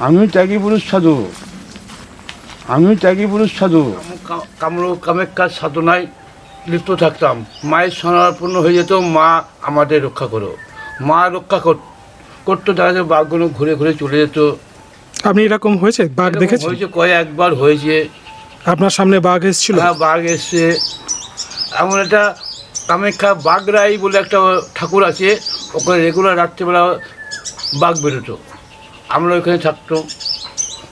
আমি ত্যাগী পুরুষ সাধু। আমি ত্যাগী পুরুষ সাধু। কামরূপ কামাখ্যার সাধনায় লিপ্ত থাকতাম। মায়ের স্মরণাপন্ন হয়ে যেত মা আমাদের রক্ষা করো। মা রক্ষা কর- করতো দেখা যাচ্ছে বাঘগুলো ঘুরে ঘুরে চলে যেত। আপনি এরকম হয়েছে? বাঘ দেখেছেন? হয়েছে কয়েকবার হয়েছে। আপনার সামনে বাঘ এসেছিল? হ্যাঁ বাঘ এসছে। এমন একটা কামাখ্যা বাগরাই বলে একটা ঠাকুর আছে ওখানে রেগুলার রাত্রিবেলা বাঘ বেরোতো। আমরা ওইখানে থাকতো।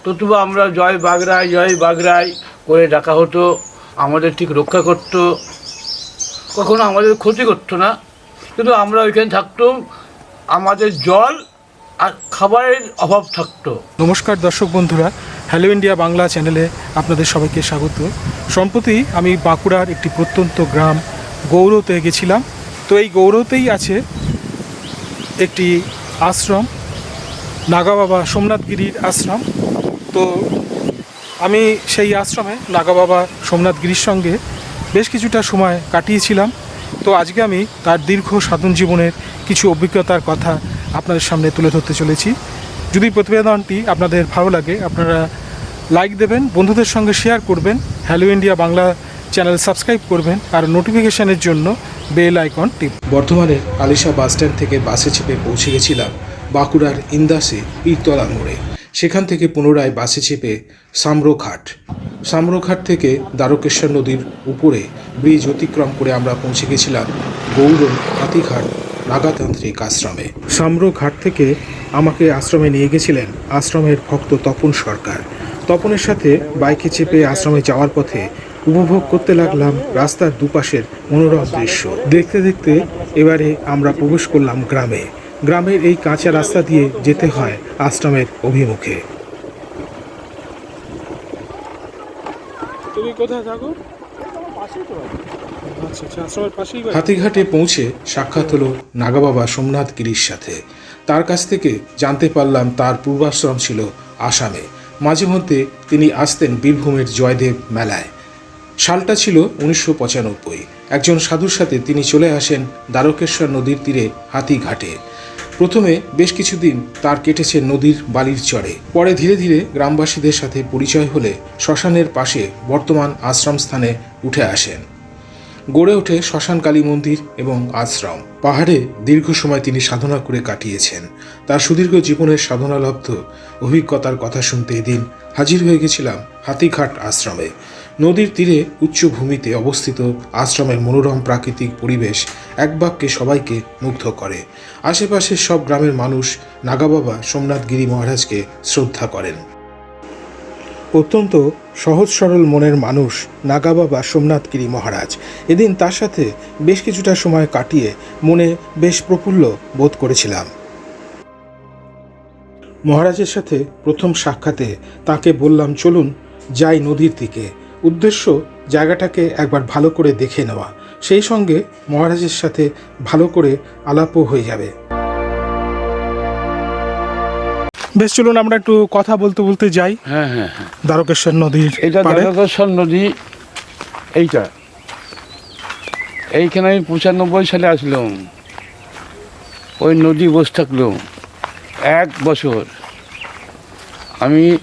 তো তবু আমরা জয় বাগরাই জয় বাগরাই করে ডাকা হতো। আমাদের ঠিক রক্ষা করতো। কখনো আমাদের ক্ষতি করতো না। কিন্তু আমরা ওইখানে থাকতাম আমাদের জল আর খাবারের অভাব থাকতো। নমস্কার দর্শক বন্ধুরা হ্যালো ইন্ডিয়া বাংলা চ্যানেলে আপনাদের সবাইকে স্বাগত। সম্প্রতি আমি বাঁকুড়ার একটি প্রত্যন্ত গ্রাম গৌরতে গেছিলাম। তো এই গৌরতেই আছে একটি আশ্রম। নাগা বাবা সোমনাথগিরির আশ্রম। তো আমি সেই আশ্রমে নাগা বাবা সোমনাথগিরির সঙ্গে বেশ কিছুটা সময় কাটিয়েছিলাম। তো আজকে আমি তার দীর্ঘ সাধন জীবনের কিছু অভিজ্ঞতার কথা আপনাদের সামনে তুলে ধরতে চলেছি। যদি প্রতিবেদনটি আপনাদের ভালো লাগে, আপনারা লাইক দেবেন, বন্ধুদের সঙ্গে শেয়ার করবেন, hello India Bangla channel subscribe করবেন, আর নোটিফিকেশানের জন্য বেল আইকন টিপ বর্ধমানের আলিশা বাসস্ট্যান্ড থেকে বাসে চেপে পৌঁছে গেছিলাম। বাঁকুড়ার ইন্দাসে পীরতলা মোড়ে। সেখান থেকে পুনরায় বাসে চেপে সামরোঘাট। সামরোঘাট থেকে দ্বারকেশ্বর নদীর উপরে ব্রিজ অতিক্রম করে আমরা পৌঁছে গেছিলাম গৌর হাতিঘাট নাগাতান্ত্রিক আশ্রমে। সামরোঘাট থেকে আমাকে আশ্রমে নিয়ে গেছিলেন আশ্রমের ভক্ত তপন সরকার। তপনের সাথে বাইকে চেপে আশ্রমে যাওয়ার পথে উপভোগ করতে লাগলাম রাস্তার দুপাশের মনোরম দৃশ্য। দেখতে দেখতে এবারে আমরা প্রবেশ করলাম গ্রামে। গ্রামের এই কাঁচা রাস্তা দিয়ে যেতে হয় আশ্রমের অভিমুখে। তুমি কোথায় থাকো? আচ্ছা আচ্ছা হাতিঘাটে পৌঁছে সাক্ষাৎ হলো নাগাবাবা সোমনাথ গিরির সাথে। তার কাছ থেকে জানতে পারলাম তার পূর্বাশ্রম ছিল আসামে। মাঝে মধ্যে তিনি আসতেন বীরভূমের জয়দেব মেলায়। সালটা ছিল উনিশশো পঁচানব্বই। একজন সাধুর সাথে তিনি চলে আসেন দ্বারকেশ্বর নদীর তীরে হাতিঘাটে। প্রথমে বেশ কিছুদিন তার কেটেছে নদীর বালির চরে। পরে ধীরে ধীরে গ্রামবাসীদের সাথে পরিচয় হলে শ্মশানের পাশে বর্তমান আশ্রম স্থানে উঠে আসেন। গড়ে ওঠে শ্মশান কালী মন্দির এবং আশ্রম। পাহাড়ে দীর্ঘ সময় তিনি সাধনা করে কাটিয়েছেন। তার সুদীর্ঘ জীবনের সাধনালব্ধ অভিজ্ঞতার কথা শুনতে এদিন হাজির হয়ে গেছিলাম হাতিঘাট আশ্রমে। নদীর তীরে উচ্চভূমিতে অবস্থিত আশ্রমের মনোরম প্রাকৃতিক পরিবেশ এক বাক্যে সবাইকে মুগ্ধ করে। আশেপাশের সব গ্রামের মানুষ নাগাবাবা সোমনাথগিরি মহারাজকে শ্রদ্ধা করেন। অত্যন্ত সহজ সরল মনের মানুষ নাগাবাবা সোমনাথগিরি মহারাজ। এদিন তার সাথে বেশ কিছুটা সময় কাটিয়ে মনে বেশ প্রফুল্ল বোধ করেছিলাম। মহারাজের সাথে প্রথম সাক্ষাতে তাকে বললাম, চলুন, যাই নদীর দিকে। উদ্দেশ্য জায়গাটাকে একবার ভালো করে দেখে নেওয়া। সেই সঙ্গে মহারাজের সাথে ভালো করে আলাপও হয়ে যাবে। বেশ চলুন আমরা একটু কথা বলতে বলতে যাই। হ্যাঁ হ্যাঁ হ্যাঁ। দ্বারকেশ্বর নদীর এটা দ্বারকেশ্বর নদী এইটা। এইখানে আমি পঁচানব্বই সালে আসলাম। ওই নদী বসে থাকল এক বছর। আমি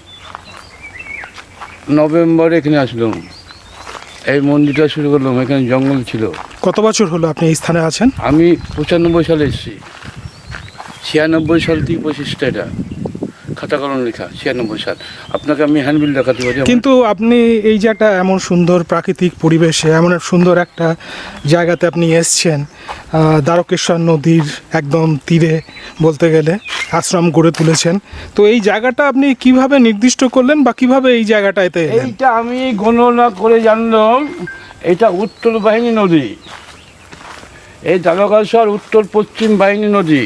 নভেম্বরে এখানে আসলাম এই মন্দিরটা শুরু করলাম এখানে জঙ্গল ছিল। কত বছর হলো আপনি এই স্থানে আছেন? আমি পঁচানব্বই সালে এসেছি। ছিয়ানব্বই সাল থেকে পঁচিশটা এটা। খাতা কলম লেখা ছিয়ানব্বই সাল। আপনাকে আমি হ্যান্ডবিল দেখাতে পারি কিন্তু আপনি এই যে একটা এমন সুন্দর প্রাকৃতিক পরিবেশে এমন সুন্দর একটা জায়গাতে আপনি এসছেন দ্বারকেশ্বর নদীর একদম তীরে বলতে গেলে আশ্রম গড়ে তুলেছেন তো এই জায়গাটা আপনি কীভাবে নির্দিষ্ট করলেন বা কীভাবে এই জায়গাটাতে এলেন? এইটা আমি গণনা করে জানলাম এটা উত্তর বাহিনী নদী। এই দালকাশ্বর উত্তর পশ্চিম বাহিনী নদী।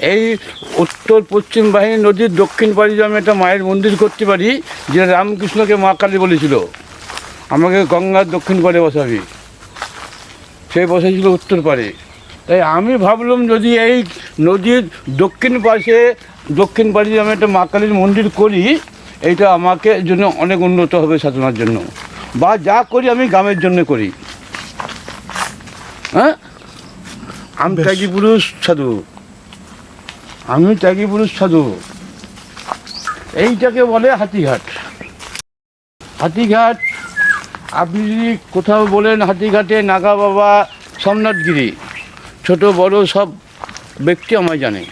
এই উত্তর পশ্চিম বাহিনী নদীর দক্ষিণ পাড়ে যে আমি একটা মায়ের মন্দির করতে পারি যে রামকৃষ্ণকে মা কালী বলেছিল। আমাকে গঙ্গার দক্ষিণ পাড়ে বসাবি। সে বসেছিল উত্তর পাড়ে। তাই আমি ভাবলাম যদি এই নদীর দক্ষিণ পাশে দক্ষিণ পাড়ে আমি একটা মা কালীর মন্দির করি এইটা আমাকে জন্য অনেক উন্নত হবে সাধনার জন্য। বা যা করি আমি গ্রামের জন্য করি। হ্যাঁ? আমি। পুরুষ সাধু। আমি ত্যাগী পুরুষ সাধু এইটাকে বলে হাতিঘাট। হাতিঘাট আপনি যদি কোথাও বলেন হাতিঘাটে নাগা বাবা সোমনাথগিরি ছোট বড় সব ব্যক্তি আমায় জানে।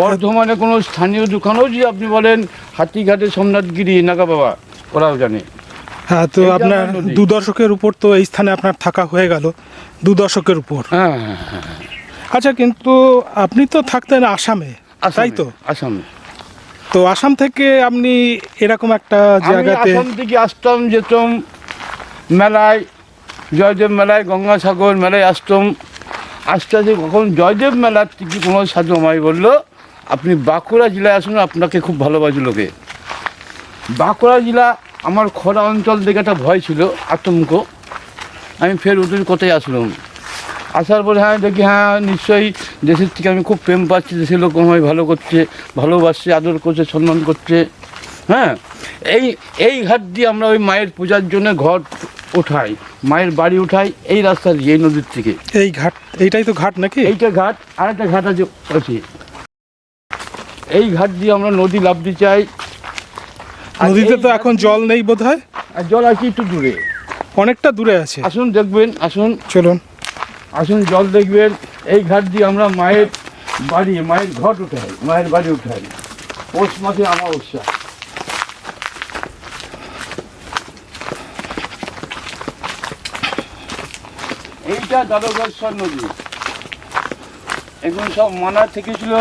বর্ধমানে কোনো স্থানীয় দোকানেও যদি আপনি বলেন হাতিঘাটে সোমনাথগিরি নাগা বাবা ওরাও জানে। হ্যাঁ তো আপনার দু দশকের উপর তো এই স্থানে আপনার থাকা হয়ে গেল। দু দশকের উপর হ্যাঁ হ্যাঁ হ্যাঁ। আচ্ছা কিন্তু আপনি তো থাকতেন আসামে তাই তো? আসামে। তো আসাম থেকে আপনি এরকম একটা জায়গাতে আসাম থেকে আসতাম যেতাম মেলায় জয়দেব মেলায় গঙ্গাসাগর মেলায় আসতাম। আস্তে আস্তে কখন জয়দেব মেলার থেকে কোনো সাধু আমায় বলল আপনি বাঁকুড়া জেলায় আসুন আপনাকে খুব ভালোবাসে লোকে। বাঁকুড়া জেলা আমার খরা অঞ্চল দেখে একটা ভয় ছিল আতঙ্ক। আমি ফের ওদের কোথায় আসলাম? আসার পরে হ্যাঁ দেখি হ্যাঁ নিশ্চয়ই দেশের থেকে আমি খুব প্রেম পাচ্ছি দেশের লোক আমায় ভালো করছে ভালোবাসছে আদর করছে সম্মান করছে। হ্যাঁ এই এই ঘাট দিয়ে আমরা ওই মায়ের পূজার জন্য ঘর ওঠাই মায়ের বাড়ি উঠাই এই রাস্তা দিয়ে এই নদীর থেকে। এই ঘাট এইটাই তো ঘাট নাকি? এইটা ঘাট আর একটা ঘাট আছে আছে। এই ঘাট দিয়ে আমরা নদী লাভতে চাই। আর নদীতে তো এখন জল নেই বোধ হয় আর জল আছে একটু দূরে। অনেকটা দূরে আছে। আসুন দেখবেন আসুন। চলুন। আসুন, জল দেখবেন। এই ঘাট দিয়ে আমরা মায়ের বাড়ি, মায়ের ঘট উঠাই মায়ের বাড়ি উঠাই পৌষ মাসে অমাবস্যা। এইটা দ্বারকেশ্বর নদী। এগুলো সব মানা থেকে ছিল,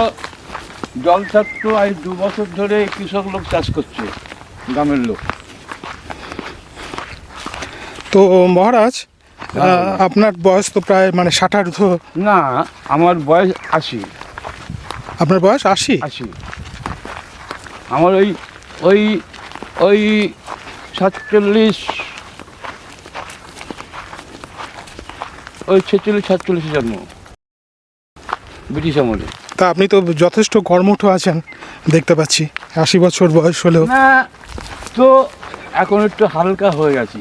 জল থাকতো আজ দু বছর ধরে কৃষক লোক চাষ করছে, গ্রামের লোক। তো মহারাজ আপনার বয়স তো প্রায় মানে ষাটার্ধ না আমার বয়স আশি। আপনার বয়স আশি? আশি। আমার ওই ওই ওই সাতচল্লিশ ওই ছেচল্লিশ সাতচল্লিশে জন্ম। ব্রিটিশ আমলে। তা আপনি তো যথেষ্ট কর্মঠ আছেন দেখতে পাচ্ছি। আশি বছর বয়স হলেও। না তো এখন একটু হালকা হয়ে গেছি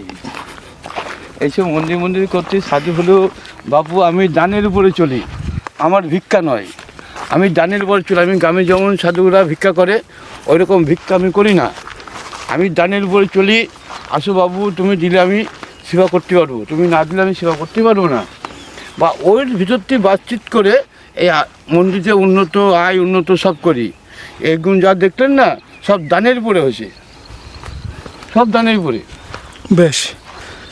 এইসব মন্দির মন্দির করতে সাধু হলেও, বাপু, আমি দানের উপরে চলি। আমার ভিক্ষা নয়। আমি দানের উপরে চলি। আমি গ্রামে যেমন সাধুরা ভিক্ষা করে ওই রকম ভিক্ষা আমি করি না। আমি দানের উপরে চলি। আসো বাবু, তুমি দিলে আমি সেবা করতে পারব। তুমি না দিলে আমি সেবা করতে পারব না। বা ওর ভিতর থেকে বাতচিত করে এই মন্দিরে উন্নত, আয় উন্নত সব করি। এগুলো যা দেখলেন না, সব দানের উপরে হয়েছে। সব দানের উপরে। বেশ।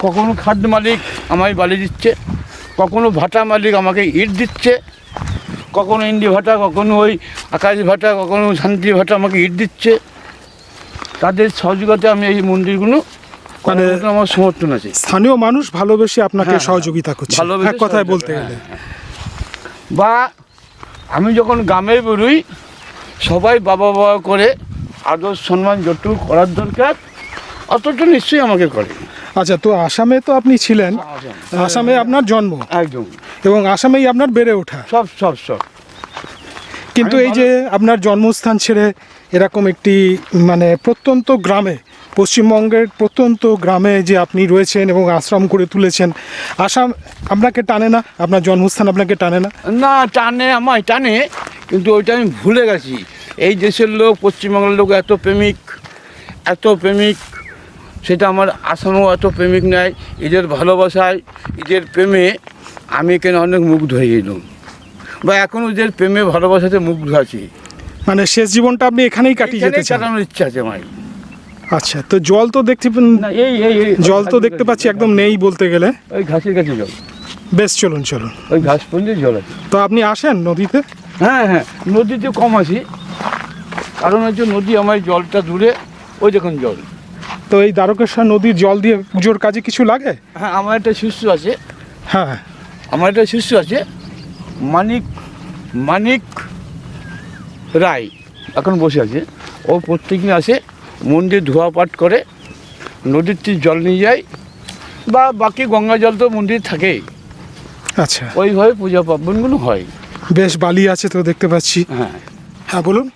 কখনো খাদ্য মালিক আমায় বালি দিচ্ছে কখনো ভাটা মালিক আমাকে ইট দিচ্ছে কখনো ইন্ডি ভাটা কখনো ওই আকাশ ভাটা কখনো শান্তি ভাটা আমাকে ইট দিচ্ছে। তাদের সহযোগিতা আমি এই মন্দিরগুলো মানে- আমার সমর্থন আছে। স্থানীয় মানুষ ভালোবেসে আপনাকে হ্যাঁ, সহযোগিতা করছে। ভালোবেসে এক কথায় বলতে হ্যাঁ, গেলে বা আমি যখন গ্রামে বেরোই সবাই বাবা বাবা করে আদর সম্মান যতটুকু করার দরকার অতটা নিশ্চয়ই আমাকে করে। আচ্ছা তো আসামে তো আপনি ছিলেন। আসামে। আপনার জন্ম? একদম। এবং আসামেই আপনার বেড়ে ওঠা? সব সব সব। কিন্তু এই যে আপনার জন্মস্থান ছেড়ে এরকম একটি মানে প্রত্যন্ত গ্রামে পশ্চিমবঙ্গের প্রত্যন্ত গ্রামে যে আপনি রয়েছেন এবং আশ্রম করে তুলেছেন আসাম আপনাকে টানে না? আপনার জন্মস্থান আপনাকে টানে না? না টানে আমায় টানে কিন্তু ওইটা আমি ভুলে গেছি। এই দেশের লোক পশ্চিমবাংলার লোক এত প্রেমিক এত প্রেমিক। সেটা আমার আসামেও এত প্রেমিক নেয় এদের ভালোবাসায় এদের প্রেমে আমি এখানে অনেক মুগ্ধ হয়ে গেলাম। বা এখন ওদের প্রেমে ভালোবাসাতে মুগ্ধ আছি। মানে শেষ জীবনটা আপনি এখানেই কাটিয়ে যেতে কাটানোর ইচ্ছা আছে আমার। আচ্ছা তো জল তো দেখতে এই এই এই জল তো দেখতে পাচ্ছি একদম নেই বলতে গেলে। ওই ঘাসের কাছে জল। বেশ চলুন চলুন। ওই ঘাস পড়লে জল আছে। তো আপনি আসেন নদীতে? হ্যাঁ হ্যাঁ নদীতে কম আসি। কারণ হচ্ছে নদী আমার জলটা দূরে ওই দেখুন জল। তো এই দ্বারকেশ্বর নদীর জল দিয়ে পুজোর কাজে কিছু লাগে? হ্যাঁ আমার একটা শিষ্য আছে। হ্যাঁ। আমার একটা শিষ্য আছে মানিক মানিক রায়। এখন বসে আছে। ও প্রত্যেকদিন আসে মন্দির ধোয়া পাট করে নদীর তীর জল নিয়ে যায় বা বাকি গঙ্গা জল তো মন্দির থাকেই। আচ্ছা। ওইভাবে পূজা পার্বণগুলো হয়। বেশ বালি আছে তো দেখতে পাচ্ছি। হ্যাঁ। হ্যাঁ বলুন।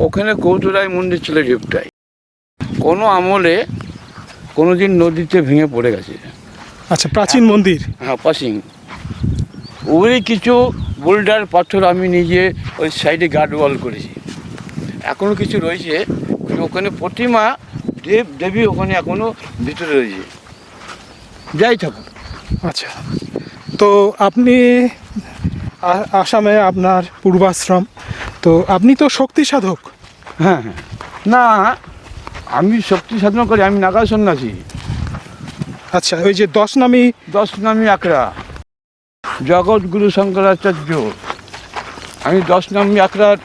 ওখানে কৌতুরায় মন্দির ছিল ঢুকটাই কোনো আমলে কোনো দিন নদীতে ভেঙে পড়ে গেছে। আচ্ছা প্রাচীন মন্দির? হ্যাঁ পাসিং ওই কিছু বোল্ডার পাথর আমি নিজে ওই সাইডে গার্ড ওয়াল করেছি। এখনও কিছু রয়েছে ওখানে প্রতিমা দেব দেবী ওখানে এখনও ভিতরে রয়েছে। যাই থাকুক। আচ্ছা তো আপনি আসামে আপনার পূর্বাশ্রম তো আপনি তো শক্তি সাধক হ্যাঁ হ্যাঁ। না আমি শক্তি সাধনা করি আমি নাগা সন্ন্যাসী। আচ্ছা ওই যে দশ নামী দশ নামী আকড়া। জগৎ গুরু শঙ্করাচার্য। আমি দশ নামী আকড়ার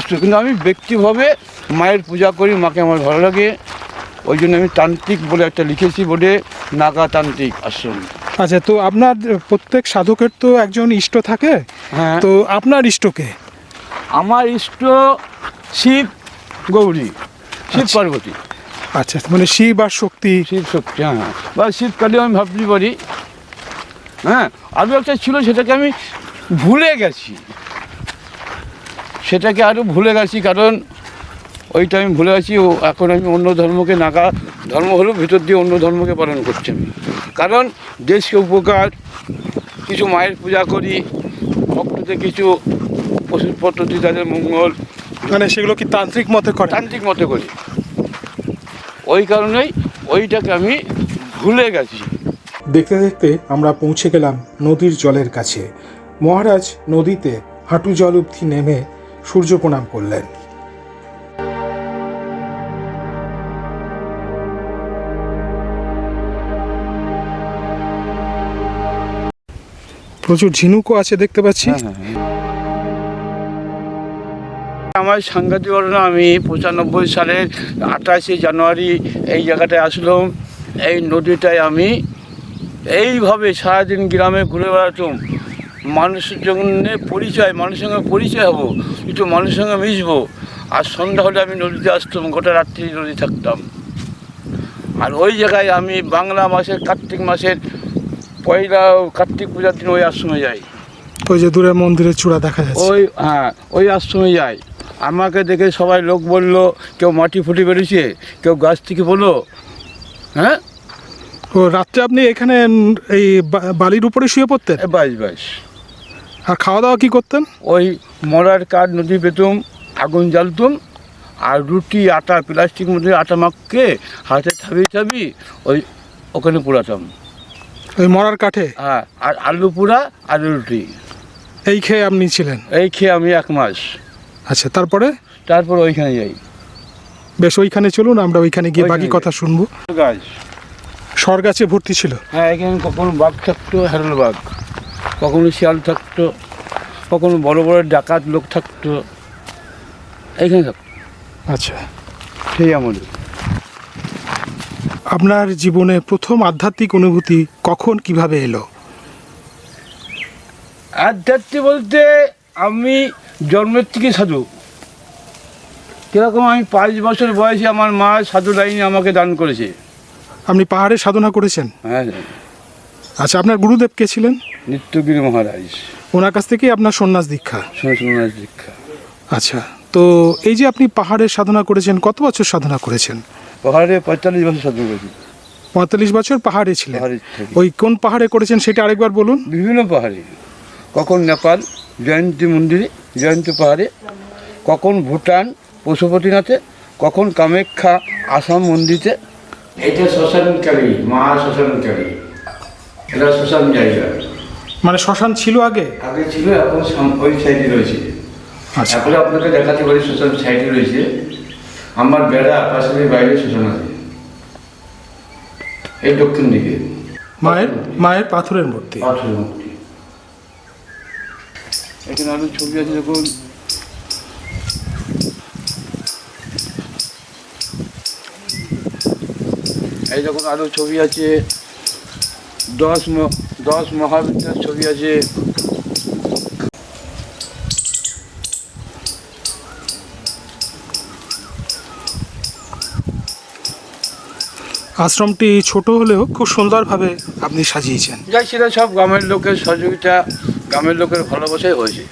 স্টু- কিন্তু আমি ব্যক্তিভাবে মায়ের পূজা করি মাকে আমার ভালো লাগে। ওই জন্য আমি তান্ত্রিক বলে একটা লিখেছি বোর্ডে নাগা তান্ত্রিক আশ্রম। আচ্ছা তো আপনার প্রত্যেক সাধকের তো একজন ইষ্ট থাকে। হ্যাঁ। তো আপনার ইষ্টকে? আমার ইষ্ট শিব গৌরী। শিব পার্বতী। আচ্ছা মানে শিব আর শক্তি। শিব শক্তি হ্যাঁ বা শীতকালে আমি ভাবতে পারি হ্যাঁ আরও একটা ছিল সেটাকে আমি ভুলে গেছি। সেটাকে আরও ভুলে গেছি কারণ ওইটা আমি ভুলে গেছি ও এখন আমি অন্য ধর্মকে নাগা ধর্ম হলেও ভিতর দিয়ে অন্য ধর্মকে পালন করছি আমি। কারণ দেশকে উপকার কিছু মায়ের পূজা করি ভক্তদের কিছু ওষুধপত্র দিই তাদের মঙ্গল মানে সেগুলো কি তান্ত্রিক মতে করে? তান্ত্রিক মতো করি। ওই কারণেই ওইটাকে আমি ভুলে গেছি। দেখতে দেখতে আমরা পৌঁছে গেলাম নদীর জলের কাছে। মহারাজ নদীতে হাঁটু জল অবধি নেমে সূর্য প্রণাম করলেন। প্রচুর ঝিনুকও আছে দেখতে পাচ্ছি। আমার সাংঘাতিক ঘটনা আমি পঁচানব্বই সালের আঠাশে জানুয়ারি এই জায়গাটায় আসলাম। এই নদীটায় আমি এইভাবে সারাদিন গ্রামে ঘুরে বেড়াতাম। মানুষের জন্য পরিচয় মানুষের সঙ্গে পরিচয় হব একটু মানুষের সঙ্গে মিশবো। আর সন্ধ্যা হলে আমি নদীতে আসতাম গোটা রাত্রি নদী থাকতাম। আর ওই জায়গায় আমি বাংলা মাসের কার্তিক মাসের পয়লা কার্তিক পূজার দিন ওই আশ্রমে যাই। ওই যে দূরে মন্দিরের চূড়া দেখা যায় ওই হ্যাঁ ওই আশ্রমে যাই। আমাকে দেখে সবাই লোক বলল কেউ মাটি ফুটে বেরিয়েছে কেউ গাছ থেকে বলল হ্যাঁ? ও রাত্রে আপনি এখানে এই বালির উপরে শুয়ে পড়তেন? বাইশ বাইশ আর খাওয়া দাওয়া কী করতেন? ওই মরার কাঠ নদী পেতুম আগুন জ্বালতুম আর রুটি আটা প্লাস্টিক মধ্যে আটা মাখকে হাতে থাবি থাবি ওই ওখানে পোড়াতাম ওই মরার কাঠে? হ্যাঁ আর আলু পোড়া আর রুটি। এই খেয়ে আপনি ছিলেন? এই খেয়ে আমি এক মাস। আচ্ছা তারপরে? তারপর ওইখানে যাই। বেশ ওইখানে চলুন আমরা ওইখানে গিয়ে বাকি কথা শুনব। গাছ স্বর গাছে ভর্তি ছিল? হ্যাঁ এখানে কখনো বাঘ থাকতো হ্যারল বাঘ কখনো শিয়াল থাকতো কখনো বড় বড় ডাকাত লোক থাকতো। এখানে থাকতো আচ্ছা। সেই আমলে। আপনার জীবনে প্রথম আধ্যাত্মিক অনুভূতি কখন কীভাবে এলো? আধ্যাত্মিক বলতে আমি জন্মের থেকে সাধু। কীরকম আমি পাঁচ বছর বয়সে আমার মা সাধু লাইনে আমাকে দান করেছে। আপনি পাহাড়ে সাধনা করেছেন? হ্যাঁ আচ্ছা আপনার গুরুদেব কে ছিলেন? নিত্যগিরি মহারাজ। ওনার কাছ থেকেই আপনার সন্ন্যাস দীক্ষা। সন্ন্যাস দীক্ষা। আচ্ছা তো এই যে আপনি পাহাড়ে সাধনা করেছেন কত বছর সাধনা করেছেন? পাহাড়ে পঁয়তাল্লিশ বছর সাধনা করেছি। পঁয়তাল্লিশ বছর পাহাড়ে ছিলেন। ওই কোন পাহাড়ে করেছেন সেটা আরেকবার বলুন। বিভিন্ন পাহাড়ে। কখন নেপাল জয়ন্তী মন্দিরে জয়ন্তী পাহাড়ে কখন ভুটান পশুপতিনাথে কখন কামাখ্যা আসাম মন্দিরে। এটা শ্মশানকারী মা শ্মশানকারী এটা শ্মশান জায়গা। মানে শ্মশান ছিল আগে? আগে ছিল এখন ওই সাইডে রয়েছে। আচ্ছা। এখন আপনাকে দেখাতে পারি শ্মশান সাইডে রয়েছে। আমার বেড়া পাশের বাইরে শ্মশান আছে। এই দক্ষিণ দিকে। মায়ের মায়ের পাথরের মূর্তি। পাথরের মূর্তি। এখানে আরও ছবি আছে দেখুন। এই দেখুন আরও ছবি আছে। দশ ম- দশ মহাবিদ্যার ছবি আছে। আশ্রমটি ছোট হলেও খুব সুন্দরভাবে আপনি সাজিয়েছেন। যাই সেটা সব গ্রামের লোকের সহযোগিতা। গ্রামের লোকের ভালোবাসাই হয়েছে।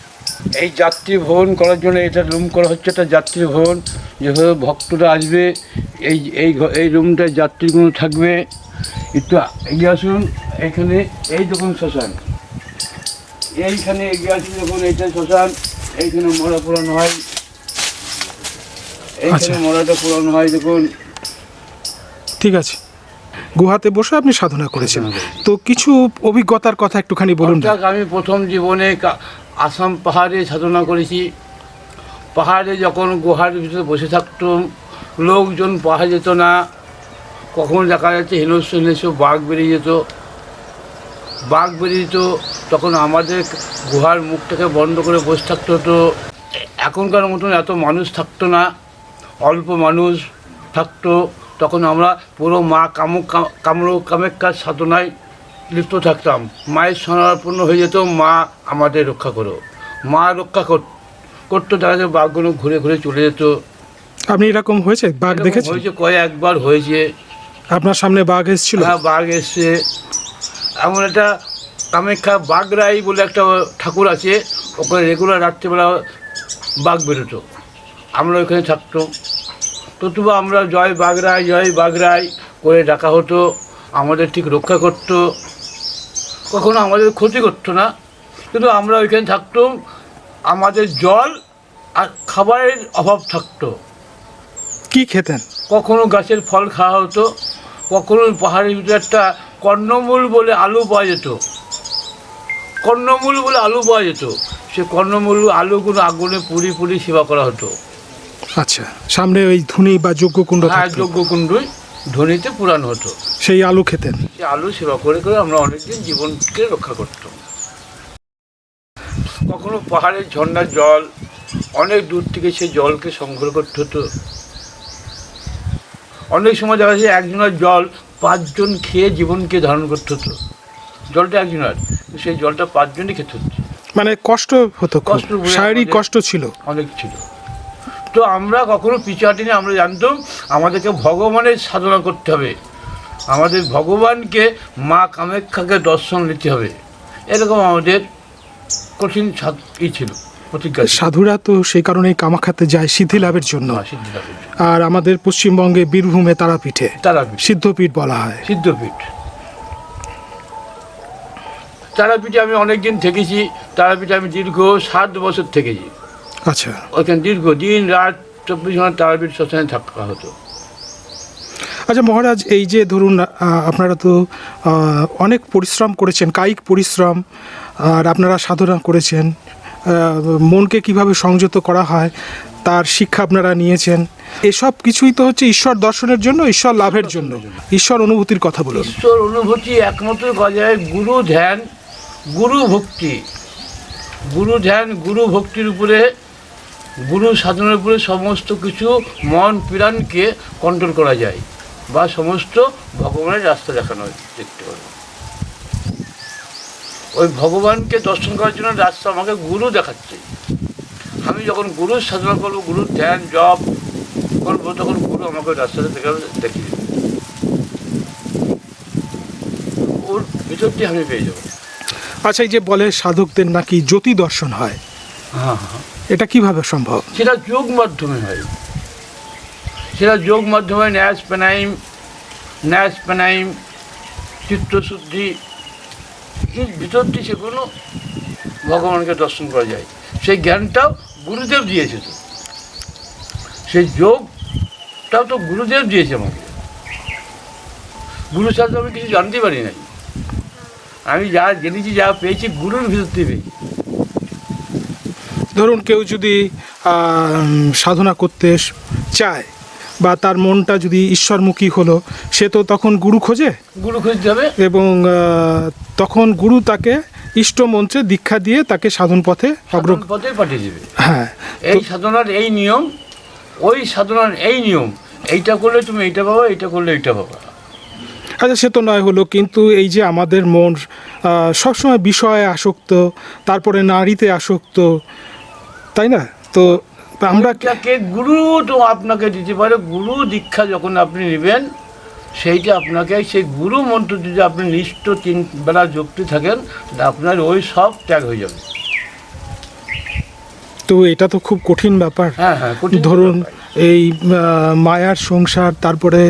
এই যাত্রী ভ্রমণ করার জন্য এটা রুম করা হচ্ছে একটা যাত্রী ভ্রমণ যেভাবে ভক্তরা আসবে এই এই ঘ- এই রুমটায় যাত্রীগুলো থাকবে। একটু এগিয়ে আসুন এখানে এই দেখুন শ্মশান। এইখানে এগিয়ে আসুন দেখুন এইটা শ্মশান এইখানে মরা পুরানো হয়। আচ্ছা। এইখানে মরাটা পূরণ হয় দেখুন। ঠিক আছে। গুহাতে বসে আপনি সাধনা করেছেন। তো কিছু অভিজ্ঞতার কথা একটুখানি বলুন আমি প্রথম জীবনে আসাম পাহাড়ে সাধনা করেছি। পাহাড়ে যখন গুহার ভিতরে বসে থাকতাম লোকজন পাহাড়ে যেত না। কখনো দেখা যাচ্ছে হিংস্র হিংস্র বাঘ বেরিয়ে যেত। বাঘ বেরিয়ে যেত তখন আমাদের গুহার মুখটাকে বন্ধ করে বসে থাকতে হতো। এখনকার মতন এত মানুষ থাকতো না। অল্প মানুষ থাকতো। তখন আমরা পুরো মা কামুক কামরূপ কামেক্কার সাধনায় লিপ্ত থাকতাম। মায়ের স্মরণাপন্ন হয়ে যেত মা আমাদের রক্ষা করো। মা রক্ষা কর- করতো তারা যে বাঘগুলো ঘুরে ঘুরে চলে যেত। আপনি এরকম হয়েছে? বাঘ দেখেছেন? হয়েছে কয়েকবার হয়েছে। আপনার সামনে বাঘ এসেছিল? হ্যাঁ বাঘ এসছে। এমন একটা কামাখ্যা বাগরাই বলে একটা ঠাকুর আছে ওখানে রেগুলার রাত্রিবেলা বাঘ বেরোতো। আমরা ওখানে থাকতাম। তবু আমরা জয় বাগরাই জয় বাগরাই করে ডাকা হতো আমাদের ঠিক রক্ষা করতো। কখনো আমাদের ক্ষতি করতো না কিন্তু আমরা ওইখানে থাকতাম আমাদের জল আর খাবারের অভাব থাকতো। কি খেতেন? কখনো গাছের ফল খাওয়া হতো কখনো পাহাড়ের ভিতরে একটা কর্ণমূল বলে আলু পাওয়া যেত। কর্ণমূল বলে আলু পাওয়া যেত সে কর্ণমূল আলুগুলো আগুনে পুড়ি পুড়ি সেবা করা হতো। আচ্ছা সামনে ওই ধুনি বা যজ্ঞকুণ্ড হ্যাঁ থাকতো যজ্ঞকুণ্ডই ধনিতে পুরানো হতো। সেই আলু খেতেন। সে আলু সেবা করে করে আমরা অনেকদিন জীবনকে রক্ষা করতাম। কখনো পাহাড়ের ঝর্ণার জল অনেক দূর থেকে সে জলকে সংগ্রহ করতে হতো। অনেক সময় দেখা যাচ্ছে একজনের জল পাঁচজন খেয়ে জীবনকে ধারণ করতে হতো। জলটা একজনের সেই জলটা পাঁচজনই খেতে হচ্ছে মানে কষ্ট হতো কষ্ট শারীরিক কষ্ট ছিল। অনেক ছিল। তো আমরা কখনো পিছু হাঁটিনি আমরা জানতাম আমাদেরকে ভগবানের সাধনা করতে হবে। আমাদের ভগবানকে মা কামাখ্যাকে দর্শন নিতে হবে। এরকম আমাদের কঠিন ই ছিল সাধুরা তো সেই কারণেই কামাখাতে যায় সিদ্ধি লাভের জন্য। সিদ্ধি লাভের জন্য। আর আমাদের পশ্চিমবঙ্গে বীরভূমে তারাপীঠে তারাপীঠ। সিদ্ধপীঠ বলা হয়। সিদ্ধপীঠ। তারাপীঠে আমি অনেকদিন থেকেছি তারাপীঠে আমি দীর্ঘ সাত বছর থেকেছি। আচ্ছা। ওইখানে দীর্ঘ দিন রাত চব্বিশ ঘণ্টা তারাপীঠ শ্মশানে থাকা হতো। আচ্ছা মহারাজ এই যে ধরুন আপনারা তো অনেক পরিশ্রম করেছেন কায়িক পরিশ্রম আর আপনারা সাধনা করেছেন মনকে কীভাবে সংযত করা হয় তার শিক্ষা আপনারা নিয়েছেন এসব কিছুই তো হচ্ছে ঈশ্বর দর্শনের জন্য ঈশ্বর লাভের জন্য। ঈশ্বর অনুভূতির কথা বলুন। ঈশ্বর অনুভূতি একমাত্র যায় গুরু ধ্যান গুরু ভক্তি। গুরু ধ্যান গুরু ভক্তির উপরে গুরু সাধনের উপরে সমস্ত কিছু মন প্রাণকে কন্ট্রোল করা যায় বা সমস্ত ভগবানের রাস্তা দেখানো দেখতে পারে। ওই ভগবানকে দর্শন করার জন্য রাস্তা আমাকে গুরু দেখাচ্ছে। আমি যখন গুরুর সাধনা করব গুরুর ধ্যান জপ করব তখন গুরু আমাকে রাস্তাটা দেখাবে দেখিয়ে। ওর ভিতরটি আমি পেয়ে যাব। আচ্ছা এই যে বলে সাধকদের নাকি জ্যোতি দর্শন হয়। হ্যাঁ হ্যাঁ। এটা কীভাবে সম্ভব? সেটা যোগ মাধ্যমে হয়। সেটা যোগ মাধ্যমে ন্যাস প্রাণায়াম ন্যাস প্রাণায়াম চিত্তশুদ্ধি এর ভিতর দিয়ে সেগুলো ভগবানকে দর্শন করা যায়। সেই জ্ঞানটাও গুরুদেব দিয়েছে তো। সেই যোগটাও তো গুরুদেব দিয়েছে আমাকে। গুরু ছাড়া আমি কিছু জানতে পারি নাই। আমি যা জেনেছি, যা পেয়েছি, গুরুর ভিতর থেকে পেয়েছি। ধরুন কেউ যদি সাধনা করতে চায় বা তার মনটা যদি ঈশ্বরমুখী হলো সে তো তখন গুরু খোঁজে? গুরু খুঁজতে হবে। এবং তখন গুরু তাকে ইষ্ট মন্ত্রে দীক্ষা দিয়ে তাকে সাধন পথে পথে পাঠিয়ে দেবে। হ্যাঁ এই সাধনার এই নিয়ম ওই সাধনার এই নিয়ম এইটা করলে তুমি এইটা পাবা এইটা করলে এইটা পাবা। আচ্ছা সে তো নয় হলো কিন্তু এই যে আমাদের মন সবসময় বিষয়ে আসক্ত তারপরে নারীতে আসক্ত তাই না? তো আমরা গুরু তো আপনাকে দিতে পারে গুরু দীক্ষা যখন আপনি নেবেন সেইটা আপনাকে সেই গুরু মন্ত্র যদি আপনি নিষ্ঠ তিন বেলা যুক্তি থাকেন আপনার ওই সব ত্যাগ হয়ে যাবে। তো এটা তো খুব কঠিন ব্যাপার। হ্যাঁ হ্যাঁ ধরুন এই মায়ার সংসার তারপরে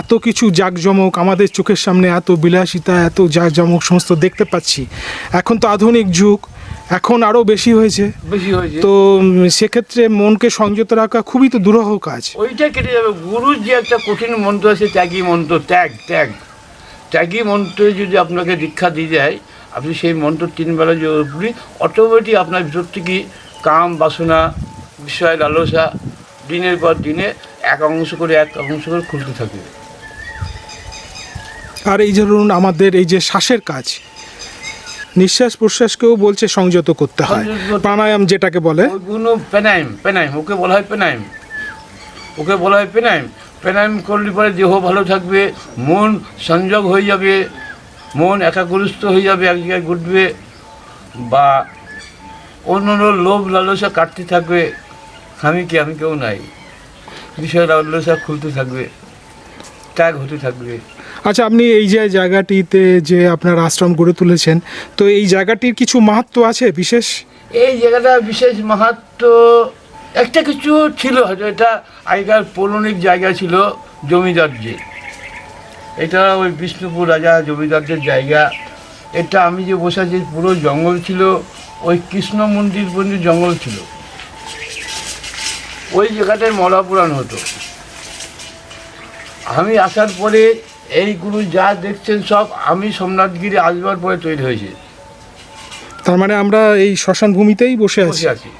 এত কিছু জাঁকজমক আমাদের চোখের সামনে এত বিলাসিতা এত জাঁকজমক সমস্ত দেখতে পাচ্ছি। এখন তো আধুনিক যুগ এখন আরও বেশি হয়েছে। বেশি হয়েছে। তো সেক্ষেত্রে মনকে সংযত রাখা খুবই তো দুরূহ কাজ। ওইটা কেটে যাবে। গুরুর যে একটা কঠিন মন্ত্র আছে ত্যাগী মন্ত্র ত্যাগ ত্যাগ। ত্যাগী মন্ত্রে যদি আপনাকে দীক্ষা দিয়ে যায় আপনি সেই মন্ত্র তিনবেলা যে উপরি অটোমেটিক আপনার ভিতর থেকে কাম বাসনা বিষয় লালসা দিনের পর দিনে এক অংশ করে এক অংশ করে খুলতে থাকবে আর এই ধরুন আমাদের এই যে শ্বাসের কাজ নিঃশ্বাস প্রশ্বাসকেও বলছে সংযত করতে হয়। প্রাণায়াম যেটাকে বলে। ওইগুলো পেনাইম পেনাইম ওকে বলা হয় পেনাইম ওকে বলা হয় পেনাইম পেনাইম করলে পরে দেহ ভালো থাকবে মন সংযোগ হয়ে যাবে মন একাগ্রস্ত হয়ে যাবে এক জায়গায় ঘুরবে বা অন্য অন্য লোভ লালসা কাটতে থাকবে। আমি কি? আমি কেউ নাই। বিষয় লালসা খুলতে থাকবে ত্যাগ হতে থাকবে। আচ্ছা আপনি এই যে জায়গাটিতে যে আপনার আশ্রম গড়ে তুলেছেন, তো এই জায়গাটির কিছু মাহাত্ম আছে বিশেষ? এই জায়গাটা বিশেষ মাহাত্ম একটা কিছু ছিল, হয়তো এটা আগেকার পৌরাণিক জায়গা ছিল জমিদারদের। এটা ওই বিষ্ণুপুর রাজা জমিদারদের জায়গা। এটা আমি যে বসে আছি, পুরো জঙ্গল ছিল, ওই কৃষ্ণ মন্দির পর্যন্ত জঙ্গল ছিল। ওই জায়গাটায় মলা পুরাণ হতো। আমি আসার পরে এইগুলো যা দেখছেন সব আমি সোমনাথগিরি আসবার পরে তৈরি হয়েছে। তার মানে আমরা এই শ্মশান ভূমিতেই বসে আছি। আছি।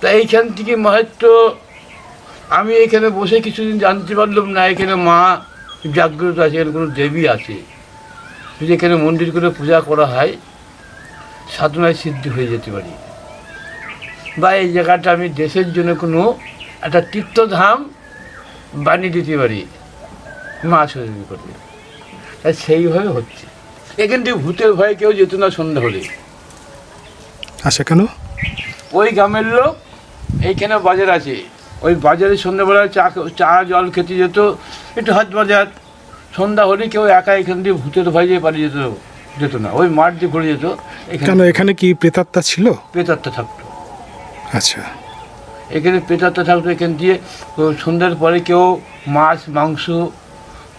তা এইখান থেকে মাহাত্ম আমি এখানে বসে কিছুদিন জানতে পারলাম না এখানে মা জাগ্রত আছে এখানে কোনো দেবী আছে। যদি এখানে মন্দির করে পূজা করা হয় সাধনায় সিদ্ধি হয়ে যেতে পারি। বা এই জায়গাটা আমি দেশের জন্য কোনো একটা তীর্থধাম বানিয়ে দিতে পারি। মা সহযোগী করলে তাই সেইভাবে হচ্ছে। এখান থেকে ভূতের ভয়ে কেউ যেত না সন্ধ্যা হলে। আচ্ছা কেন? ওই গ্রামের লোক এইখানে বাজার আছে। ওই বাজারে সন্ধ্যাবেলায় চা চা জল খেতে যেত একটু হাত বাজার সন্ধ্যা হলে কেউ একা এখান দিয়ে ভূতের ভয়ে দিয়ে পালিয়ে যেত যেত না। ওই মাঠ দিয়ে ঘুরে যেত কেন এখানে এখানে কি প্রেতাত্মা ছিল? পেতাত্তা থাকতো। আচ্ছা। এখানে পেতাত্তা থাকতো এখান দিয়ে সন্ধ্যার পরে কেউ মাছ মাংস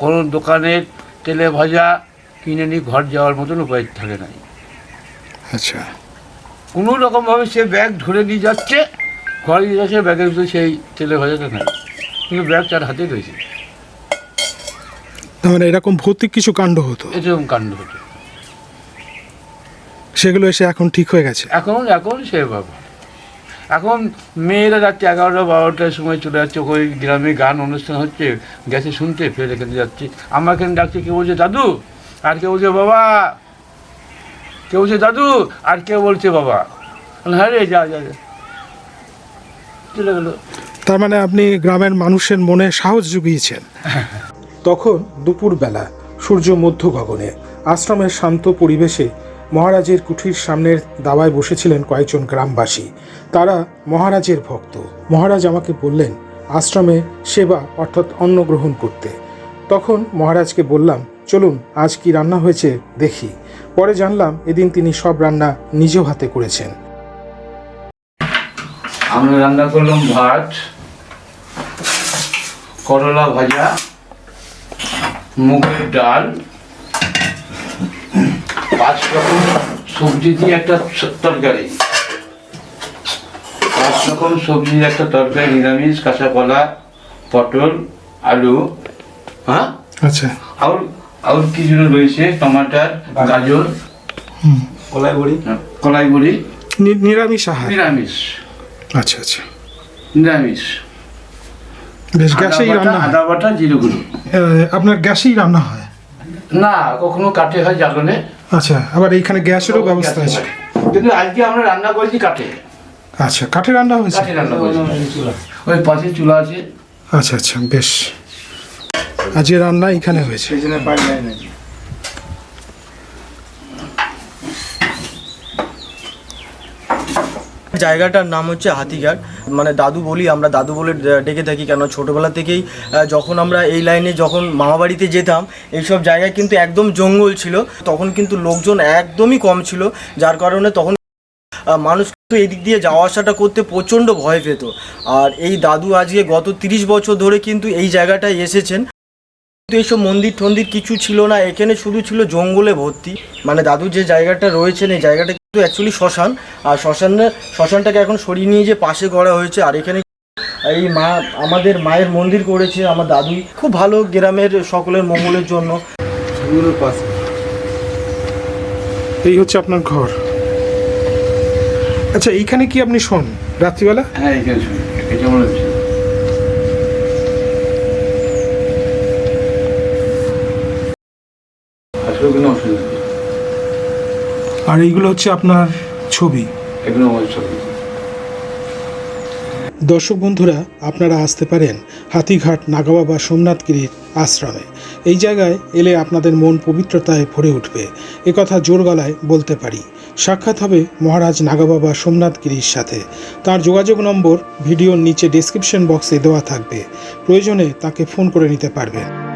কোনো দোকানের তেলে ভাজা কিনে নিয়ে ঘর যাওয়ার মতন উপায় থাকে নাই আচ্ছা। কোনো রকমভাবে সে ব্যাগ ধরে নিয়ে যাচ্ছে ঘরে নিয়ে যাচ্ছে ব্যাগের ভিতরে সেই তেলে ভাজাটা নাই কিন্তু ব্যাগ তার হাতে রয়েছে। মানে এরকম ভৌতিক কিছু কাণ্ড হতো? এরকম কাণ্ড হতো। সেগুলো এসে এখন ঠিক হয়ে গেছে? এখন এখন সে বাবা এখন মেয়েরা রাত্রি এগারোটা বারোটার সময় চলে যাচ্ছে ওই গ্রামে গান অনুষ্ঠান হচ্ছে গেছে শুনতে ফের এখানে যাচ্ছে। আমার এখানে ডাকছে কেউ বলছে দাদু? আর কেউ বলছে বাবা? কেউ বলছে দাদু? আর কেউ বলছে বাবা? হ্যাঁ রে যা যা যা। চলে গেলো। তার মানে আপনি গ্রামের মানুষের মনে সাহস জুগিয়েছেন। তখন দুপুরবেলা সূর্য মধ্য গগনে আশ্রমের শান্ত পরিবেশে মহারাজের কুঠির সামনের দাওয়ায় বসেছিলেন কয়েকজন গ্রামবাসী। তারা, মহারাজের ভক্ত। মহারাজ আমাকে বললেন, আশ্রমে সেবা অর্থাৎ অন্ন গ্রহণ করতে। তখন মহারাজকে বললাম, চলুন, আজ কি রান্না হয়েছে দেখি। পরে জানলাম, এদিন তিনি সব রান্না নিজ হাতে করেছেন। আমরা রান্না করলাম ভাত, করলা ভাজা, মুগের ডাল পাঁচ রকম সবজি দিয়ে একটা তরকারি। পাঁচ রকম সবজির একটা তরকারি নিরামিষ কাঁচা কলা পটল আলু হ্যাঁ? আচ্ছা। আর আর কি যেন রয়েছে? টমাটার গাজর কলাই বড়ি। কলাই বড়ি। নিরামিষ আহার। নিরামিষ। আচ্ছা আচ্ছা। নিরামিষ। বেশ গ্যাসেই রান্না হয়। আদা বাটা জিরে গুঁড়ো। আপনার গ্যাসেই রান্না হয়? না কখনো কাঠে হয় জ্বালনে। আচ্ছা আবার এইখানে গ্যাসেরও ব্যবস্থা আছে। কিন্তু আজকে আমরা রান্না করেছি কাঠে আচ্ছা কাঠে রান্না হয়েছে? কাঠে রান্না করেছি। ওই পাশে চুলা আছে। আচ্ছা আচ্ছা বেশ। আজকে রান্না এখানে হয়েছে সেই জন্য পানি দেয় নাকি জায়গাটার নাম হচ্ছে হাতিঘাট। মানে দাদু বলি, আমরা দাদু বলে ডেকে থাকি কেন? ছোটোবেলা থেকেই যখন আমরা এই লাইনে যখন মামাবাড়িতে যেতাম, এইসব জায়গায় কিন্তু একদম জঙ্গল ছিল। তখন কিন্তু লোকজন একদমই কম ছিল, যার কারণে তখন মানুষ কিন্তু এদিক দিয়ে যাওয়া আসাটা করতে প্রচণ্ড ভয় পেত। আর এই দাদু আজকে গত তিরিশ বছর ধরে কিন্তু এই জায়গাটায় এসেছেন। কিন্তু এইসব মন্দির টন্দির কিছু ছিল না, এখানে শুধু ছিল জঙ্গলে ভর্তি। মানে দাদু যে জায়গাটা রয়েছেন, এই জায়গাটা অ্যাকচুয়ালি শ্মশান আর শ্মশানে শ্মশানটাকে এখন সরিয়ে নিয়ে যে পাশে করা হয়েছে আর এখানে এই মা আমাদের মায়ের মন্দির করেছে আমার দাদুই খুব ভালো গ্রামের সকলের মঙ্গলের জন্য। এই হচ্ছে আপনার ঘর। আচ্ছা এইখানে কি আপনি শোন? রাত্রিবেলা? হ্যাঁ এখানে শুনি। আর এইগুলো হচ্ছে আপনার ছবি। এগুলো আমার ছবি। দর্শক বন্ধুরা আপনারা আসতে পারেন হাতিঘাট নাগাবাবা সোমনাথগিরির আশ্রমে। এই জায়গায় এলে আপনাদের মন পবিত্রতায় ভরে উঠবে। একথা জোর গলায় বলতে পারি। সাক্ষাৎ হবে মহারাজ নাগাবাবা সোমনাথগিরির সাথে। তার যোগাযোগ নম্বর ভিডিওর নিচে ডেসক্রিপশন বক্সে দেওয়া থাকবে। প্রয়োজনে তাকে ফোন করে নিতে পারবেন।